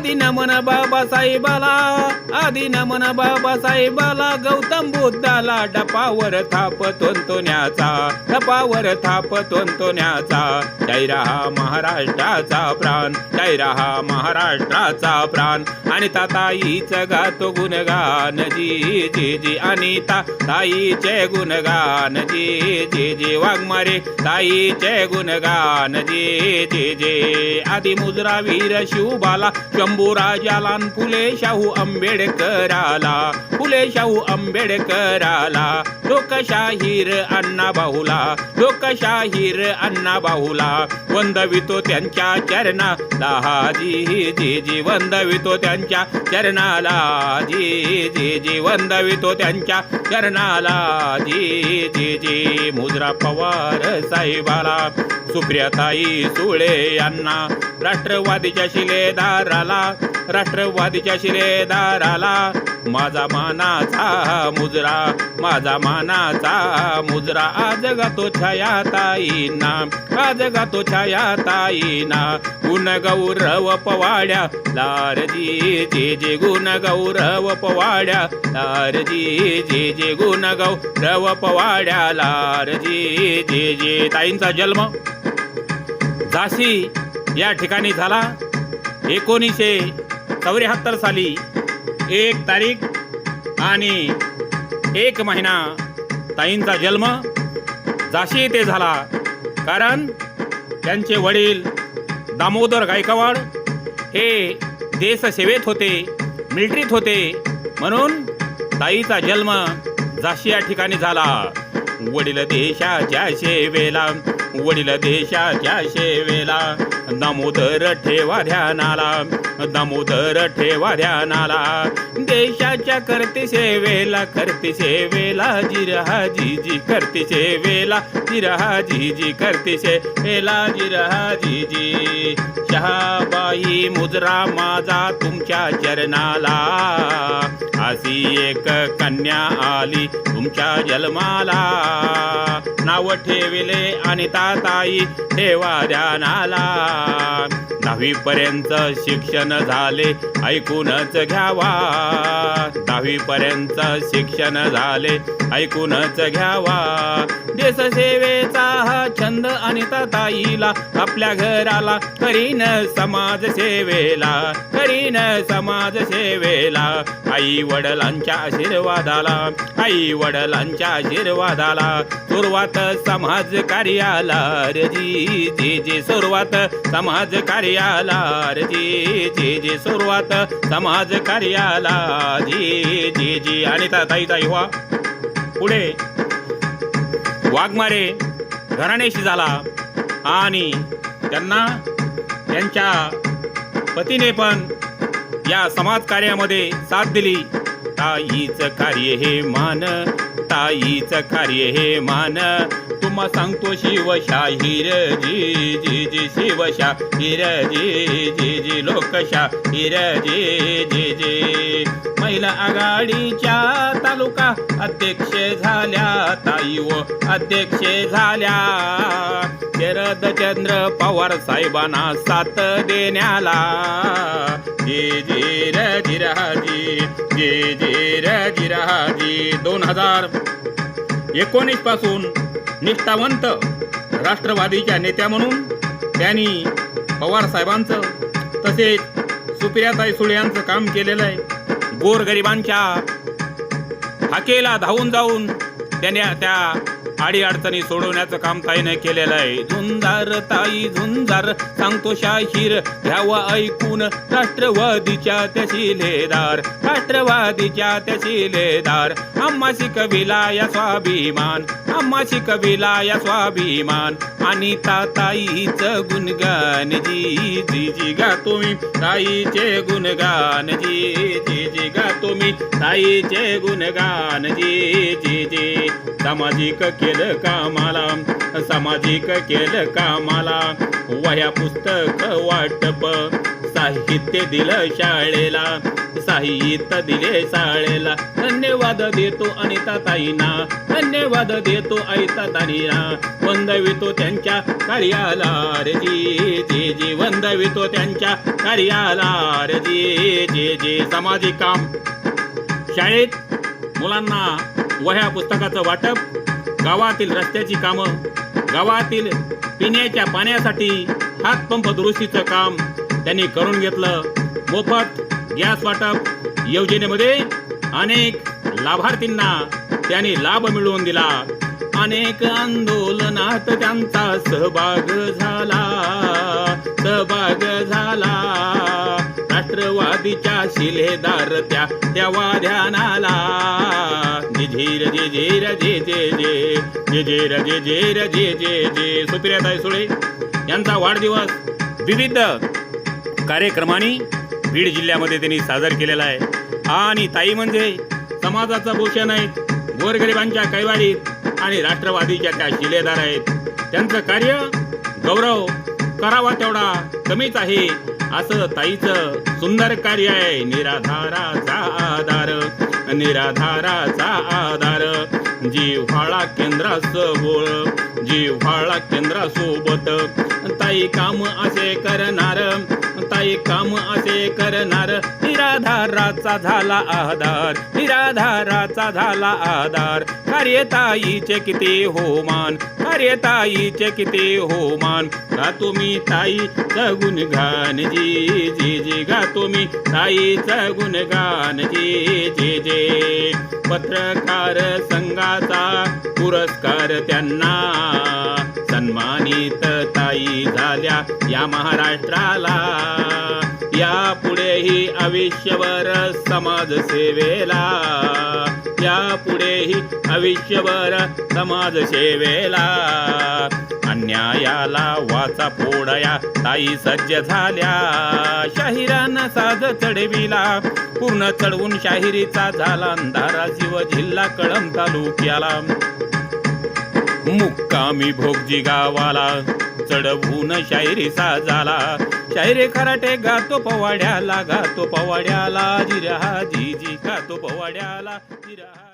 आदि नमन बाबासाहेबाला आदि नमन बाबासाहेबाला गौतम बुद्धाला डपावर थाप तोंतोण्याचा डपावर थाप तोंतोण्याचा जय रहा महाराष्ट्राचा प्राण जय रहा महाराष्ट्राचा प्राण. आणि ताईच गातो गुणगान जी जी जी. आणि ताईचे गुणगान जी जी जी. वाघमारे ताईचे गुणगान जी जी जे. आदि मुजरा वीर शिवबाला शंभूराजाला फुले शाहू आंबेडकराला फुले शाहू आंबेडकराला. लोकशाहीर अण्णा बाहुला लोकशाहीर अण्णा बाहुला. वंदवितो त्यांच्या चरणा जी जी जी वंदवितो त्यांच्या चरणाला. जी जी जी वंदवितो त्यांच्या चरणाला. जी जी जी मुद्रा पवार साहेबाला. सुप्रियाताई सुळे यांना राष्ट्रवादीच्या शिलेदाराला राष्ट्रवादीच्या शिलेदाराला माझा मानाचा मुजरा माझा मानाचा मुजरा. आज गातो छाया ताईना आज गातो छाया ताईना गुण गौरव पवाड्या लारजी जे जे गुण गौरव पवाड्या लारजी जे जे गुण गौरव पवाड्या लारजी जे जे ताईंचा जन्म. झाशी या ठिकाणी झाला एकोणीसशे चौऱ्याहत्तर साली एक तारीख आणि एक महिना ताईंचा जन्म. झाशी येथे झाला. कारण त्यांचे वडील दामोदर गायकवाड हे देशसेवेत होते मिलिटरीत होते. म्हणून ताईचा जन्म झाशी या ठिकाणी झाला. वडील देशाच्या सेवेला वडील देशाच्या सेवेला. दामोदर ठेवा ध्यानाला. दामोदर ठेवा ध्यानाला. देशाच्या करते सेवेला करते सेवेला. जिरहा जी जी करते सेवेला जिरहा जी जी करते सेवेला जिरहा जी जी. शहाबाई मुजरा माझा तुमच्या चरणाला. अशी एक कन्या आली तुमच्या जन्माला. नाव ठेविले आणि ताई देवा ध्यानाला. दहावीपर्यंत शिक्षण झाले ऐकूनच घ्यावा. दहावीपर्यंत शिक्षण झाले ऐकूनच घ्यावा. देशसेवेचा हा छंद आणि ताईला आपल्या घराला करीन समाज सेवेला करीन समाज सेवेला. आई वडिलांच्या आशीर्वादाला आई वडिलांच्या आशीर्वादाला. सुरुवात समाज कार्याला रे जी जे सुरुवात समाज कार्याला रे जी जे सुरुवात समाज कार्याला. जी जे जी. आणि ताई ताई वा. पुढे. वाघमारे घराण्याशी झाला. आणि त्यांना त्यांच्या पतीने पण या समाज कार्यामध्ये साथ दिली. ताईचं कार्य हे मान ताईचं कार्य हे मान. तुम्हा सांगतो शिवशाहीर जी जी जी शिवशाहीर जी जी जी लोकशाहीर जी जी जी. महिला आघाडीच्या तालुका अध्यक्ष झाल्या ताई व अध्यक्ष झाल्या. शरदचंद्र पवार साहेबांना साथ देण्याला. जी जी र जिराजी दोन हजार एकोणीसपासून निष्ठावंत राष्ट्रवादीच्या नेत्या म्हणून त्यांनी पवार साहेबांचं तसेच सुप्रियाताई सुळे यांचं काम केलेलं आहे. गोरगरिबांच्या हाकेला धावून जाऊन त्याने त्या आडी अडचणी सोडवण्याचं काम ताईने केलेलं आहे. झुंजार ताई झुंजार सांगतो शाहीर घ्यावा ऐकून राष्ट्रवादीच्या त्या शिलेदार राष्ट्रवादीच्या त्या शिलेदार आम्हाशी कविला या स्वाभिमान आम्हा शिकविला या स्वाभिमान. आणि ताईच गुणगान जी जी जी गा तुम्ही. ताईचे गुणगान जी जी जी गा तुम्ही. ताईचे गुणगान जी सामाजिक केलं कामाला सामाजिक केलं कामाला. वह्या पुस्तक वाटप साहित्य दिलं शाळेला साहित्य दिले शाळेला. धन्यवाद देतो अनिता ताईना धन्यवाद देतो अनिता ताईना वंदवितो त्यांच्या कार्याला रे जी जे जे. वंदवितो त्यांच्या कार्याला रे जी जे जे. सामाजिक काम. शाळेत मुलांना वह्या पुस्तकाचं वाटप गावातील रस्त्याची कामं गावातील पिण्याच्या पाण्यासाठी हातपंप दुरुस्तीचं काम त्यांनी करून घेतलं. मोफत गॅस वाटप योजनेमध्ये अनेक लाभार्थींना त्यांनी लाभ मिळवून दिला. अनेक आंदोलनात त्यांचा सहभाग झाला सहभाग झाला. राष्ट्रवादीच्या शिलेदार त्या त्या वाध्यानाला झिझिर झिझिर जे जे जे जे झिझिर जे जे जे सुप्रियाताई सुळे यांचा वाढदिवस विविध कार्यक्रमांनी बीड जिल्ह्यामध्ये त्यांनी सादर केलेला आहे. आणि ताई म्हणजे समाजाचं भूषण आहेत गोरगरिबांच्या कैवारीत आणि राष्ट्रवादीच्या त्या शिलेदार आहेत. त्यांचं कार्य गौरव करावा तेवढा कमीच आहे. असं ताईचं सुंदर कार्य आहे. निराधाराचा आधार निराधाराचा आधार. जिव्हाळा केंद्रासोबत जिव्हाळा केंद्रासोबत. ताई काम असे करणार ताई काम असे करणार. निराधाराचा झाला आधार निराधाराचा झाला आधार. कार्यताईचे किती होमान अरे ताईचे किती होमान. तुम्ही मी ताईचं गुणगान जी जे जे गा तुम्ही ताईचं गुणगान जी जी जे. पत्रकार संघाचा पुरस्कार त्यांना. सन्मानित ताई झाल्या या महाराष्ट्राला. या पुढेही आयुष्यभर समाजसेवेला. या पुढेही आयुष्यभर समाजसेवेला अन्यायाला वाचा फोडया ताई सज्ज झाल्या. शाहिरानं साज चढविला पूर्ण चढवून शाहिरीचा झाला अंधारा शिव जिल्हा कळम तालुक्याला. मुक्कामी भोगजी गावाला. चढवून शायरीचा झाला शायरे खराटे गातो पवाड्याला गातो पवाड्याला जिरा जी जी गातो पवाड्याला जिरा